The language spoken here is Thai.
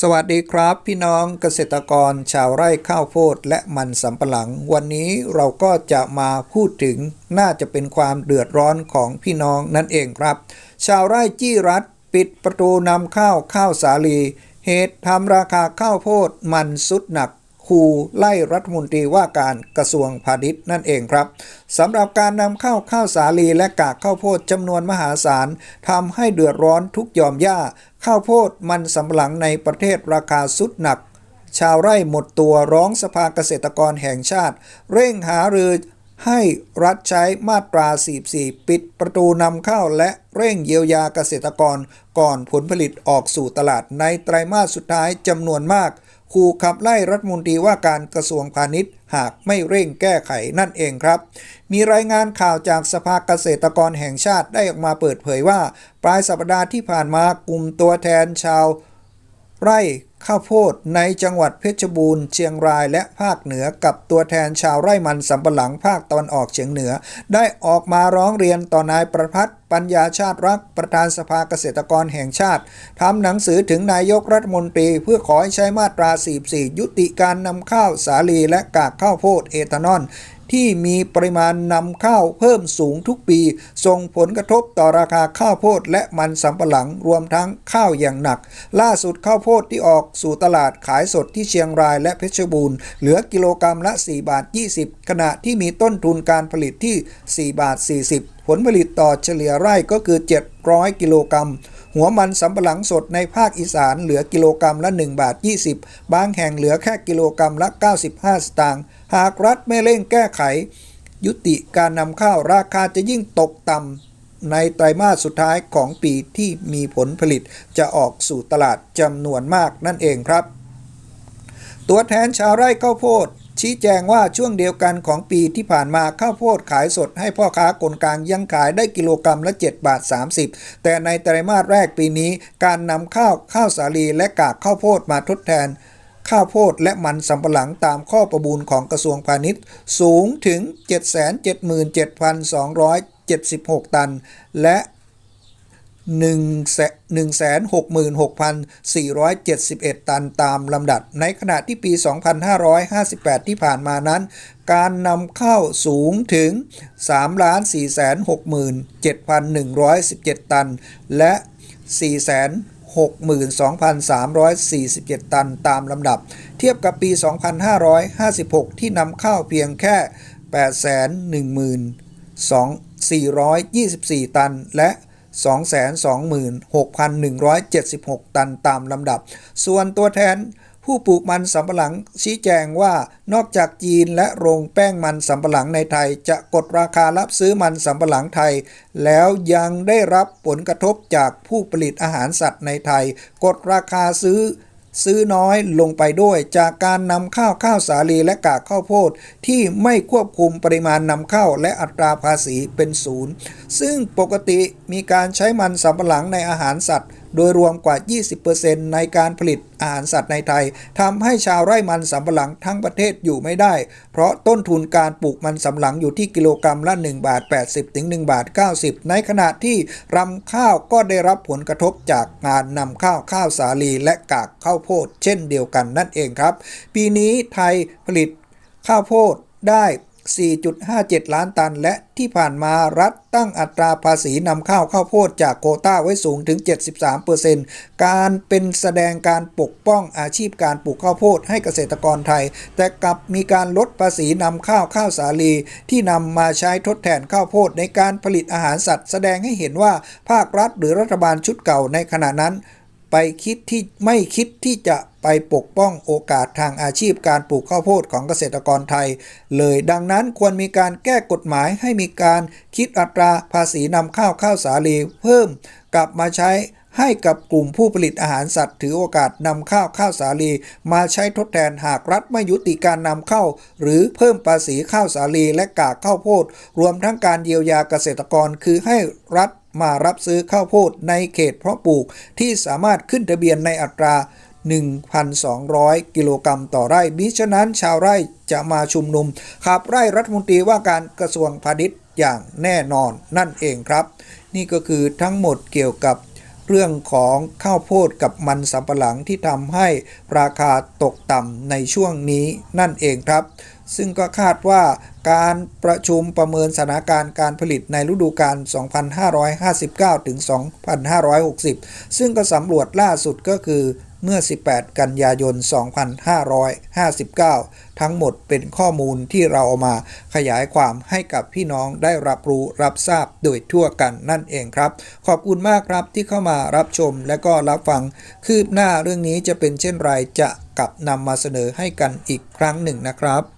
สวัสดีครับ พี่น้องเกษตรกรชาวไร่ข้าวโพดและมันสำปะหลัง วันนี้เราก็จะมาพูดถึงน่าจะเป็นความเดือดร้อนของพี่น้องนั่นเองครับ ชาวไร่จี้รัดปิดประตูนำข้าวข้าวสาลี เหตุทำราคาข้าวโพดมันสุดหนัก คูไล่รัฐมนตรีว่าการกระทรวงพาณิชย์นั่นเองครับสำหรับการนำเข้าข้าวสาลีและกากข้าวโพดจำนวนมหาศาลทำให้เดือดร้อนทุกยอมย่า ข้าวโพดมันสำปะหลังในประเทศราคาสุดหนัก ชาวไร่หมดตัวร้องสภาเกษตรกรแห่งชาติ เร่งหารือให้รัฐใช้มาตรา 44 ปิดประตูนำเข้าและเร่งเยียวยาเกษตรกรก่อนผลผลิตออกสู่ตลาดในไตรมาสสุดท้ายจำนวนมาก ขู่ขับไล่รัฐมนตรีว่าการกระทรวงพาณิชย์ หากไม่เร่งแก้ไขนั่นเองครับ มีรายงานข่าวจากสภาเกษตรกรแห่งชาติได้ออกมาเปิดเผยว่า ปลายสัปดาห์ที่ผ่านมากลุ่มตัวแทนชาวไร่ ข้าวโพดในจังหวัดเพชรบูรณ์เชียงรายและภาคเหนือกับตัวแทนชาวไร่มันสำปะหลังภาคตะวันออกเฉียงเหนือ ได้ออกมาร้องเรียนต่อนายประพัฒน์ปัญญาชาติรักประธานสภาเกษตรกรแห่งชาติทำหนังสือถึงนายกรัฐมนตรี เพื่อขอให้ใช้มาตรา 44 ยุติการนำข้าวสาลีและกากข้าวโพดเอทานอล ที่มีปริมาณนำข้าวเพิ่มสูงทุกปี ส่งผลกระทบต่อราคาข้าวโพดและมันสำปะหลังรวมทั้งข้าวอย่างหนัก ล่าสุดข้าวโพดที่ออกสู่ตลาดขายสดที่เชียงรายและเพชรบูรณ์เหลือกิโลกรรัมละ 4 บาท 20 ขณะที่มีต้นทุนการผลิตที่ 4 บาท 40 ผลผลิตต่อเฉลี่ยไร่ก็คือ 700 กิโลกรัม หัวมันสำปะหลังสดในภาคอีสานเหลือกิโลกรรัมละ 1 บาท 20 บางแห่งเหลือแค่กิโลกรรัมละ 95 สตางค์หากรัฐไม่เร่งแก้ไข ยุติการนำข้าวราคาจะยิ่งตกต่ำในไตรมาสสุดท้ายของปีที่มีผลผลิตจะออกสู่ตลาดจำนวนมากนั่นเองครับ ตัวแทนชาวไร่ข้าวโพด ชี้แจงว่าช่วงเดียวกันของปีที่ผ่านมาข้าวโพดขายสดให้พ่อค้าคนกลางยังขายได้กิโลกรรัมละ 7 บาท 30 แต่ในไตรมาสแรกปีนี้ การนำข้าวข้าวสาลีและกากข้าวโพดมาทดแทน ข้าวโพดและมันสำปะหลังตามข้อประมูลของกระทรวงพาณิชย์ สูงถึง 777,276 ตัน และ 166,471 ตันตามลำดับ ในขณะที่ปี 2558 ที่ผ่านมานั้น การนำเข้าสูงถึง 3,467,117 ตัน และ 462,347 ตันตามลำดับ เทียบกับปี 2556 ที่นำเข้าเพียงแค่ 812,424 ตัน และ 226,176 ตันตามลำดับ ส่วนตัวแทนผู้ปลูกมันสำปะหลังชี้แจงว่านอกจากจีนและโรงแป้งมันสำปะหลังในไทย จะกดราคารับซื้อมันสำปะหลังไทย แล้วยังได้รับผลกระทบจากผู้ผลิตอาหารสัตว์ในไทย กดราคาซื้อ ซื้อน้อยลงไปด้วยจากการนำข้าวข้าวสาลีและกากข้าวโพดที่ไม่ควบคุมปริมาณนำเข้าและอัตราภาษีเป็นศูนย์ซึ่งปกติมีการใช้มันสำปะหลังในอาหารสัตว์ โดยรวมกว่า 20%ในการผลิตอาหารสัตว์ในไทยทำให้ชาวไร่มันสำปะหลังทั้งประเทศอยู่ไม่ได้ เพราะต้นทุนการปลูกมันสำปะหลังอยู่ที่กิโลกรรัมละ1บาท80ถึง1บาท90 ในขณะที่รำข้าวก็ได้รับผลกระทบจากงานนำข้าวข้าวสาลีและกากข้าวโพด เช่นเดียวกันนั่นเองครับ ปีนี้ไทยผลิตข้าวโพดได้ 4.57 ล้านตัน และที่ผ่านมารัฐตั้งอัตราภาษีนำข้าวข้าวโพดจากโคต้าไว้สูงถึง 73%การเป็นแสดงการปกป้องอาชีพการปลูกข้าวโพดให้เกษตรกรไทย แต่กลับมีการลดภาษีนำข้าวข้าวสาลี ที่นำมาใช้ทดแทนข้าวโพดในการผลิตอาหารสัตว์ แสดงให้เห็นว่าภาครัฐหรือรัฐบาลชุดเก่าในขณะนั้น ไปคิดที่ไม่คิดที่จะไปปกป้องโอกาสทางอาชีพการปลูกข้าวโพดของเกษตรกรไทย เลยดังนั้นควรมีการแก้กฎหมายให้มีการคิดอัตราภาษีนำข้าวข้าวสาลีเพิ่มกลับมาใช้ให้กับกลุ่มผู้ผลิตอาหารสัตว์ ถือโอกาสนำข้าวข้าวสาลี มาใช้ทดแทนหากรัฐไม่ยุติการนำเข้า หรือเพิ่มภาษีข้าวสาลีและกากข้าวโพด รวมทั้งการเยียวยาเกษตรกรคือให้รัฐ มารับซื้อข้าวโพดในเขตเพาะปลูกที่สามารถขึ้นทะเบียนในอัตรา 1,200 กิโลกรัมต่อไร่มิฉะนั้นชาวไร่จะมาชุมนุมขับไร่รัฐมนตรีว่าการกระทรวงพาณิชย์อย่างแน่นอนนั่นเองครับ นี่ก็คือทั้งหมดเกี่ยวกับ เรื่องของข้าวโพดกับมันสำปะหลังที่ทำให้ราคาตกต่ำในช่วงนี้นั่นเองครับ ซึ่งก็คาดว่าการประชุมประเมินสถานการณ์การผลิตในฤดูกาล 2559ถึง2560 ซึ่งก็สำรวจล่าสุดก็คือ เมื่อ 18 กันยายน 2559 ทั้งหมดเป็นข้อมูลที่เราเอามาขยายความให้กับพี่น้องได้รับรู้รับทราบโดยทั่วกันนั่นเองครับ ขอบคุณมากครับที่เข้ามารับชมและก็รับฟัง คืบหน้าเรื่องนี้จะเป็นเช่นไรจะกลับนำมาเสนอให้กันอีกครั้งหนึ่งนะครับ